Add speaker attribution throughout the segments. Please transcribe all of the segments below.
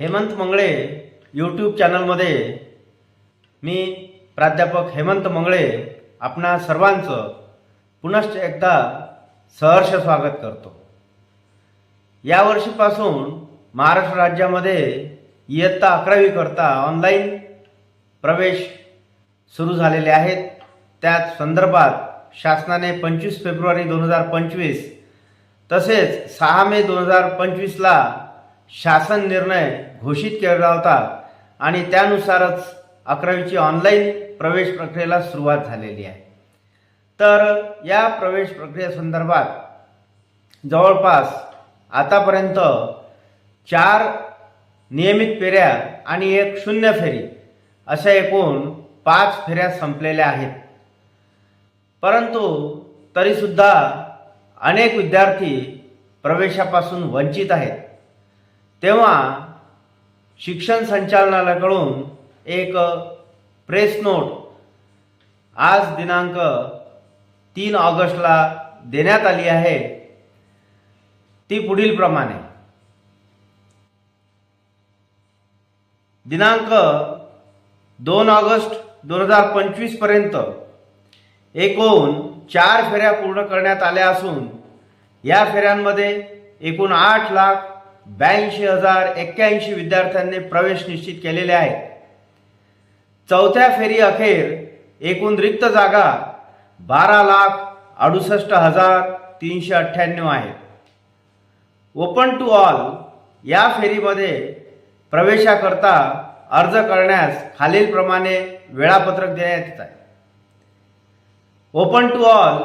Speaker 1: Hemant Mangle YouTube चॅनलमध्ये मी प्राध्यापक हेमंत मंगळे आपणा सर्वांचं पुनश्च एकदा सहर्ष स्वागत करतो. यावर्षीपासून महाराष्ट्र राज्यामध्ये इयत्ता अकरावी करता ऑनलाईन प्रवेश सुरू झालेले आहेत. त्याच संदर्भात शासनाने पंचवीस फेब्रुवारी दोन हजार पंचवीस तसेच सहा मे दोन हजार पंचवीसला शासन निर्णय घोषित केला होता आणि त्यानुसारच अकरावीची ऑनलाईन प्रवेश प्रक्रियेला सुरुवात झालेली आहे. तर या प्रवेश प्रक्रियेसंदर्भात जवळपास आतापर्यंत चार नियमित फेऱ्या आणि एक शून्य फेरी अशा एकूण पाच फेऱ्या संपलेल्या आहेत. परंतु तरीसुद्धा अनेक विद्यार्थी प्रवेशापासून वंचित आहेत. तेव्हा शिक्षण संचालनालयाकडून एक प्रेस नोट आज दिनांक तीन ऑगस्टला देण्यात आली आहे. ती पुढील प्रमाणे. दिनांक दोन ऑगस्ट दोन हजार पंचवीसपर्यंत एकूण चार फेऱ्या पूर्ण करण्यात आल्या असून या फेऱ्यांमध्ये एकूण आठ लाख ब्याऐंशी हजार एक्क्याऐंशी विद्यार्थ्यांनी प्रवेश निश्चित केलेले आहेत. चौथ्या फेरी अखेर एकूण रिक्त जागा बारा लाख अडुसष्ट हजार तीनशे अठ्ठ्याण्णव आहेत ओपन टू ऑल या फेरीमध्ये प्रवेशाकरता अर्ज करण्यास खालीलप्रमाणे वेळापत्रक देण्यात येत आहे. ओपन टू ऑल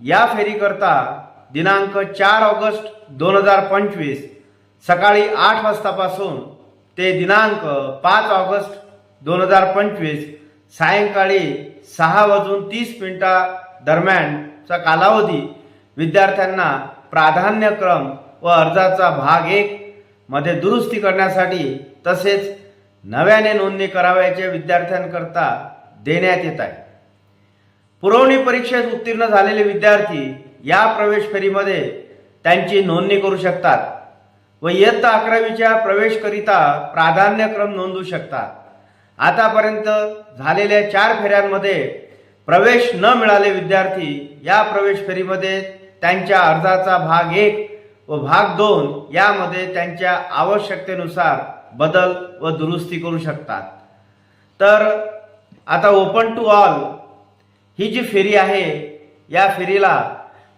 Speaker 1: या फेरीकरता दिनांक चार ऑगस्ट दोन हजार पंचवीस सकाळी आठ वाजतापासून ते दिनांक पाच ऑगस्ट दोन हजार पंचवीस सायंकाळी सहा वाजून तीस मिनिटा दरम्यानचा कालावधी विद्यार्थ्यांना प्राधान्यक्रम व अर्जाचा भाग एक मध्ये दुरुस्ती करण्यासाठी तसेच नव्याने नोंदणी करावयाच्या विद्यार्थ्यांकरता देण्यात येत आहे. पुरवणी परीक्षेत उत्तीर्ण झालेले विद्यार्थी या प्रवेश फेरीमध्ये त्यांची नोंदणी करू शकतात. व इयत्ता अकरावीच्या प्रवेशकरिता प्राधान्यक्रम नोंदवू शकतात आतापर्यंत झालेल्या चार फेऱ्यांमध्ये प्रवेश न मिळाले विद्यार्थी या प्रवेश फेरीमध्ये त्यांच्या अर्जाचा भाग एक व भाग दोन यामध्ये त्यांच्या आवश्यकतेनुसार बदल व दुरुस्ती करू शकतात. तर आता ओपन टू ऑल ही जी फेरी आहे या फेरीला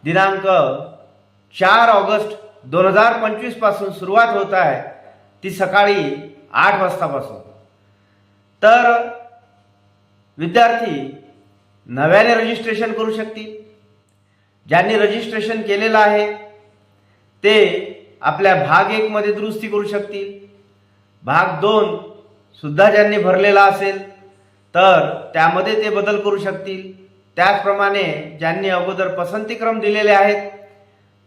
Speaker 1: दिनांक चार ऑगस्ट दोन हजार पंचवीसपासून सुरुवात होत आहे ती सकाळी आठ वाजतापासून. तर विद्यार्थी नव्याने रजिस्ट्रेशन करू शकतील. ज्यांनी रजिस्ट्रेशन केलेलं आहे ते आपल्या भाग एकमध्ये दुरुस्ती करू शकतील. भाग दोन सुद्धा ज्यांनी भरलेला असेल तर त्यामध्ये ते बदल करू शकतील. त्याचप्रमाणे ज्यांनी अगोदर पसंतीक्रम दिलेले आहेत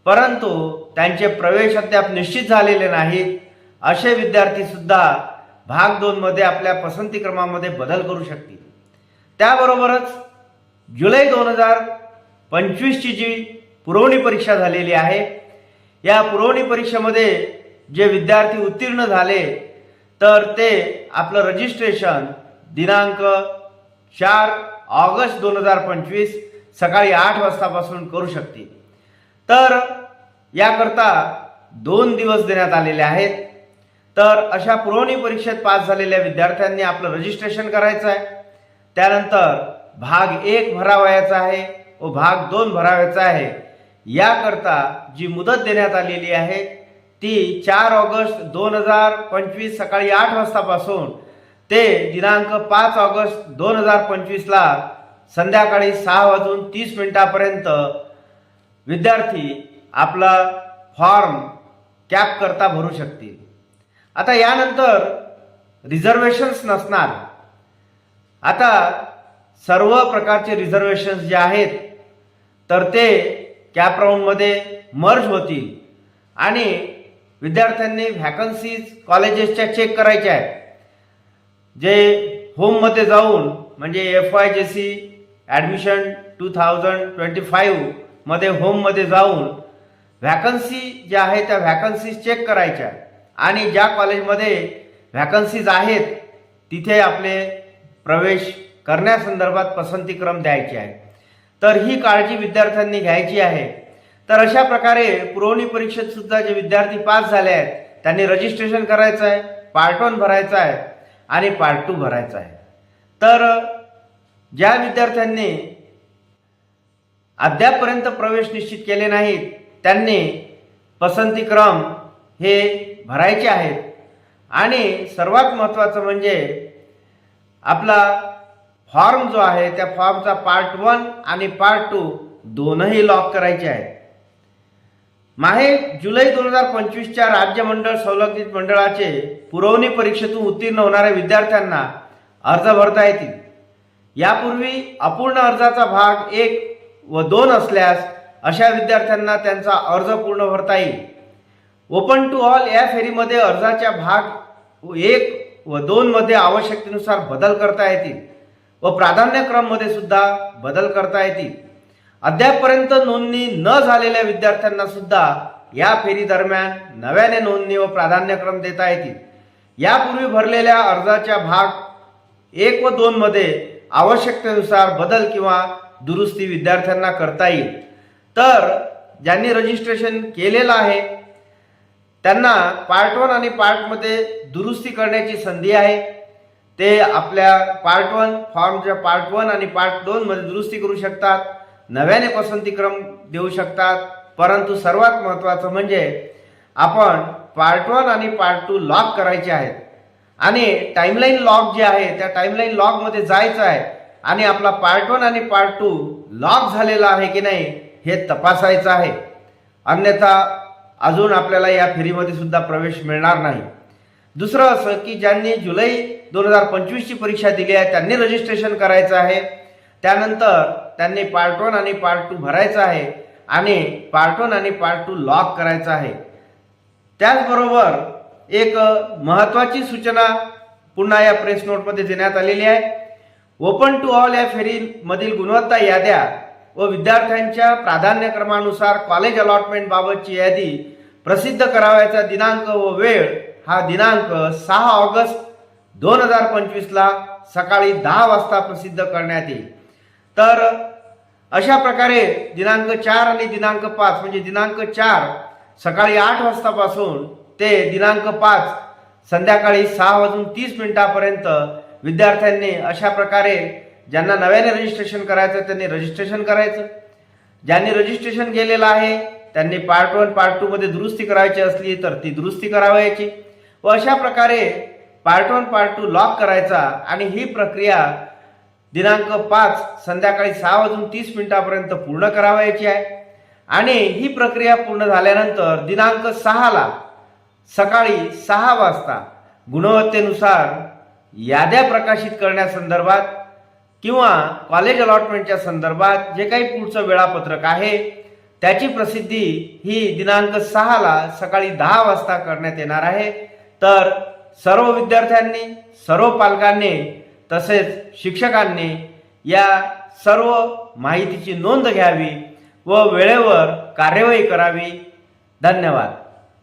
Speaker 1: परंतु त्यांचे प्रवेश अद्याप निश्चित झालेले नाहीत. असे विद्यार्थी सुद्धा भाग दोनमध्ये आपल्या पसंतीक्रमामध्ये बदल करू शकतील. त्याबरोबरच जुलै दोन हजार पंचवीसची जी पुरवणी परीक्षा झालेली आहे या पुरवणी परीक्षेमध्ये जे विद्यार्थी उत्तीर्ण झाले तर ते आपलं रजिस्ट्रेशन दिनांक चार ऑगस्ट दोन हजार पंचवीस सकाळी आठ वाजतापासून करू शकतील. तर याकरता दोन दिवस देण्यात आलेले आहेत. तर अशा पुरवणी परीक्षेत पास झालेल्या विद्यार्थ्यांनी आपलं रजिस्ट्रेशन करायचं आहे. त्यानंतर भाग एक भरावयाचा आहे व भाग दोन भरावायचा आहे. याकरता जी मुदत देण्यात आलेली आहे ती चार ऑगस्ट दोन हजार पंचवीस सकाळी आठ वाजतापासून ते दिनांक पाच ऑगस्ट दोन हजार पंचवीसला संध्याकाळी सहा वाजून तीस मिनिटापर्यंत विद्यार्थी आपला फॉर्म कॅप करता भरू शकतील. आता यानंतर रिझर्वेशन्स नसणार. आता सर्व प्रकारचे रिझर्वेशन्स जे आहेत तर ते कॅप राऊंडमध्ये मर्ज होतील. आणि विद्यार्थ्यांनी व्हॅकन्सीज कॉलेजेसच्या चेक करायच्या आहेत. जे होममध्ये जाऊन म्हणजे F Y J C admission two thousand twenty five मध्ये होममध्ये जाऊन व्हॅकन्सी ज्या आहे त्या व्हॅकन्सीज चेक करायच्या. आणि ज्या कॉलेजमध्ये व्हॅकन्सीज आहेत तिथे आपले प्रवेश करण्यासंदर्भात पसंतीक्रम द्यायचे आहे तर ही काळजी विद्यार्थ्यांनी घ्यायची आहे. तर अशा प्रकारे पुरवणी परीक्षेत सुद्धा जे विद्यार्थी पास झाले आहेत त्यांनी रजिस्ट्रेशन करायचं आहे पार्ट वन भरायचं आहे आणि पार्ट टू भरायचं आहे. तर ज्या विद्यार्थ्यांनी अद्यापपर्यंत प्रवेश निश्चित केले नाहीत. त्यांनी पसंतीक्रम हे भरायचे आहेत. आणि सर्वात महत्त्वाचं म्हणजे आपला फॉर्म जो आहे त्या फॉर्मचा पार्ट वन आणि पार्ट टू दोनही लॉक करायचे आहेत. माहे जुलै दोन हजार पंचवीसच्या राज्य मंडळ संलग्नित मंडळाचे पुरवणी परीक्षेतून उत्तीर्ण होणाऱ्या विद्यार्थ्यांना अर्ज भरता येतील. यापूर्वी अपूर्ण अर्जाचा भाग एक व दोन असल्यास अशा विद्यार्थ्यांना त्यांचा अर्ज पूर्ण भरता येईल. ओपन टू ऑल या फेरीमध्ये अर्जाच्या भाग एक व दोन मध्ये आवश्यकतेनुसार बदल करता येतील व प्राधान्यक्रममध्ये सुद्धा बदल करता येतील. अद्यापपर्यंत नोंदणी न झालेल्या विद्यार्थ्यांना सुद्धा या फेरी दरम्यान नव्याने नोंदणी व प्राधान्यक्रम देता येतील. यापूर्वी भरलेल्या अर्जाच्या भाग एक व दोन मध्ये आवश्यकतेनुसार बदल किंवा दुरुस्ती विद्यार्थ्यांना करता येईल. तर ज्यांनी रजिस्ट्रेशन केलेलं आहे त्यांना पार्ट वन आणि पार्टमध्ये दुरुस्ती करण्याची संधी आहे. ते आपल्या पार्ट वन फॉर्मच्या पार्ट वन आणि पार्ट दोन मध्ये दुरुस्ती करू शकतात. नव्याने पसंतीक्रम देऊ शकतात. परंतु सर्वात महत्त्वाचं म्हणजे आपण पार्ट वन आणि पार्ट टू लॉक करायचे आहेत. आणि टाइमलाईन लॉक जे आहे त्या टाइमलाईन लॉकमध्ये जायचं आहे. आणि आपला पार्ट वन आणि पार्ट टू लॉक झालेला आहे की नाही हे तपासायचं आहे. अन्यथा अजून आपल्याला या फेरीमध्ये सुद्धा प्रवेश मिळणार नाही. दुसरं असं की ज्यांनी जुलै दोन हजार पंचवीसची परीक्षा दिली आहे त्यांनी रजिस्ट्रेशन करायचं आहे. त्यानंतर त्यांनी पार्ट वन आणि पार्ट टू भरायचं आहे आणि पार्ट वन आणि पार्ट टू लॉक करायचं आहे. त्याचबरोबर एक महत्त्वाची सूचना पुन्हा या प्रेस नोटमध्ये देण्यात आलेली आहे. ओपन टू ऑल या फेरीमधील गुणवत्ता याद्या व विद्यार्थ्यांच्या प्राधान्यक्रमानुसार कॉलेज अलॉटमेंट बाबतची यादी प्रसिद्ध करावयाचा दिनांक व वेळ हा दिनांक सहा ऑगस्ट दोन हजार पंचवीसला सकाळी दहा वाजता प्रसिद्ध करण्यात येईल. तर अशा प्रकारे दिनांक चार आणि दिनांक पाच म्हणजे दिनांक चार सकाळी आठ वाजतापासून ते दिनांक पाच संध्याकाळी सहा वाजून तीस मिनिटापर्यंत विद्यार्थ्यांनी अशा प्रकारे ज्यांना नव्याने रजिस्ट्रेशन करायचं त्यांनी रजिस्ट्रेशन करायचं. ज्यांनी रजिस्ट्रेशन केलेलं आहे त्यांनी पार्ट वन पार्ट टू मध्ये दुरुस्ती करायची असली तर ती दुरुस्ती करावायची. व अशा प्रकारे part one part two lock करायचा आणि ही प्रक्रिया दिनांक पाच संध्याकाळी सहा वाजून तीस मिनिटापर्यंत पूर्ण करावायची आहे. आणि ही प्रक्रिया पूर्ण झाल्यानंतर दिनांक सहाला सकाळी सहा वाजता गुणवत्तेनुसार याद्या प्रकाशित करण्यासंदर्भात किंवा कॉलेज अलॉटमेंटच्या संदर्भात जे काही पुढचं वेळापत्रक आहे त्याची प्रसिद्धी ही दिनांक सहाला सकाळी दहा वाजता करण्यात येणार आहे. तर सर्व विद्यार्थ्यांनी सर्व पालकांनी तसेच शिक्षकांनी या सर्व माहितीची नोंद घ्यावी व वेळेवर कार्यवाही करावी. धन्यवाद.